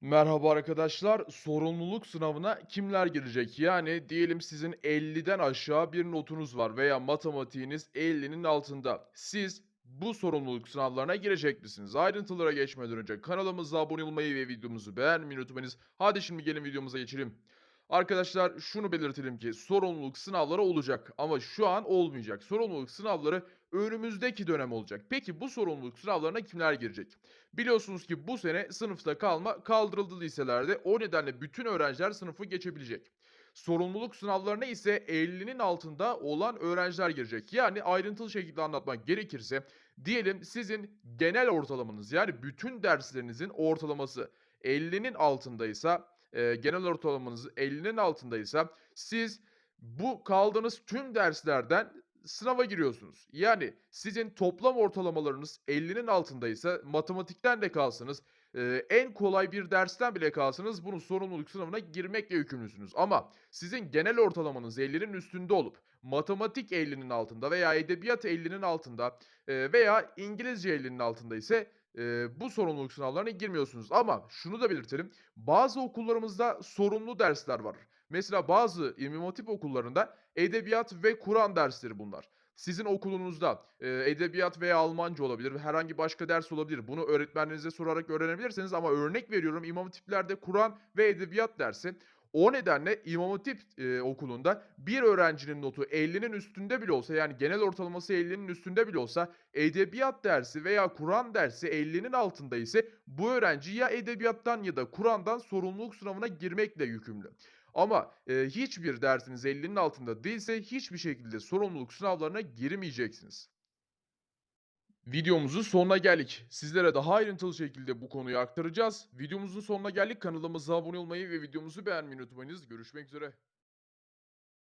Merhaba arkadaşlar. Sorumluluk sınavına kimler girecek? Yani diyelim sizin 50'den aşağı bir notunuz var veya matematiğiniz 50'nin altında. Siz bu sorumluluk sınavlarına girecek misiniz? Ayrıntılara geçmeden önce kanalımıza abone olmayı ve videomuzu beğenmeyi unutmayınız. Hadi şimdi gelin videomuza geçelim. Arkadaşlar şunu belirtelim ki sorumluluk sınavları olacak ama şu an olmayacak. Sorumluluk sınavları önümüzdeki dönem olacak. Peki bu sorumluluk sınavlarına kimler girecek? Biliyorsunuz ki bu sene sınıfta kalma kaldırıldı liselerde. O nedenle bütün öğrenciler sınıfı geçebilecek. Sorumluluk sınavlarına ise 50'nin altında olan öğrenciler girecek. Yani ayrıntılı şekilde anlatmak gerekirse diyelim sizin genel ortalamanız yani bütün derslerinizin ortalaması 50'nin altındaysa e, genel ortalamanız 50'nin altındaysa siz bu kaldığınız tüm derslerden sınava giriyorsunuz. Yani sizin toplam ortalamalarınız 50'nin altındaysa matematikten de kalsanız, eee, en kolay bir dersten bile kalsanız bunun sorumluluk sınavına girmekle yükümlüsünüz. Ama sizin genel ortalamanız 50'nin üstünde olup matematik 50'nin altında veya edebiyat 50'nin altında, eee, veya İngilizce 50'nin altında ise, eee, bu sorumluluk sınavlarına girmiyorsunuz. Ama şunu da belirtelim, bazı okullarımızda sorumlu dersler var. Mesela bazı İmam Hatip okullarında edebiyat ve Kur'an dersleri bunlar. Sizin okulunuzda, eee, edebiyat veya Almanca olabilir, herhangi başka ders olabilir. Bunu öğretmenlerinize sorarak öğrenebilirsiniz ama örnek veriyorum İmam Hatiplerde Kur'an ve edebiyat dersi. O nedenle İmam Hatip, eee, okulunda bir öğrencinin notu 50'nin üstünde bile olsa, yani genel ortalaması 50'nin üstünde bile olsa edebiyat dersi veya Kur'an dersi 50'nin altında ise bu öğrenci ya edebiyattan ya da Kur'an'dan sorumluluk sınavına girmekle yükümlü. Ama, eee, hiçbir dersiniz 50'nin altında değilse hiçbir şekilde sorumluluk sınavlarına girmeyeceksiniz. Videomuzun sonuna geldik. Sizlere daha ayrıntılı şekilde bu konuyu aktaracağız. Videomuzun sonuna geldik. Kanalımıza abone olmayı ve videomuzu beğenmeyi unutmayınız. Görüşmek üzere.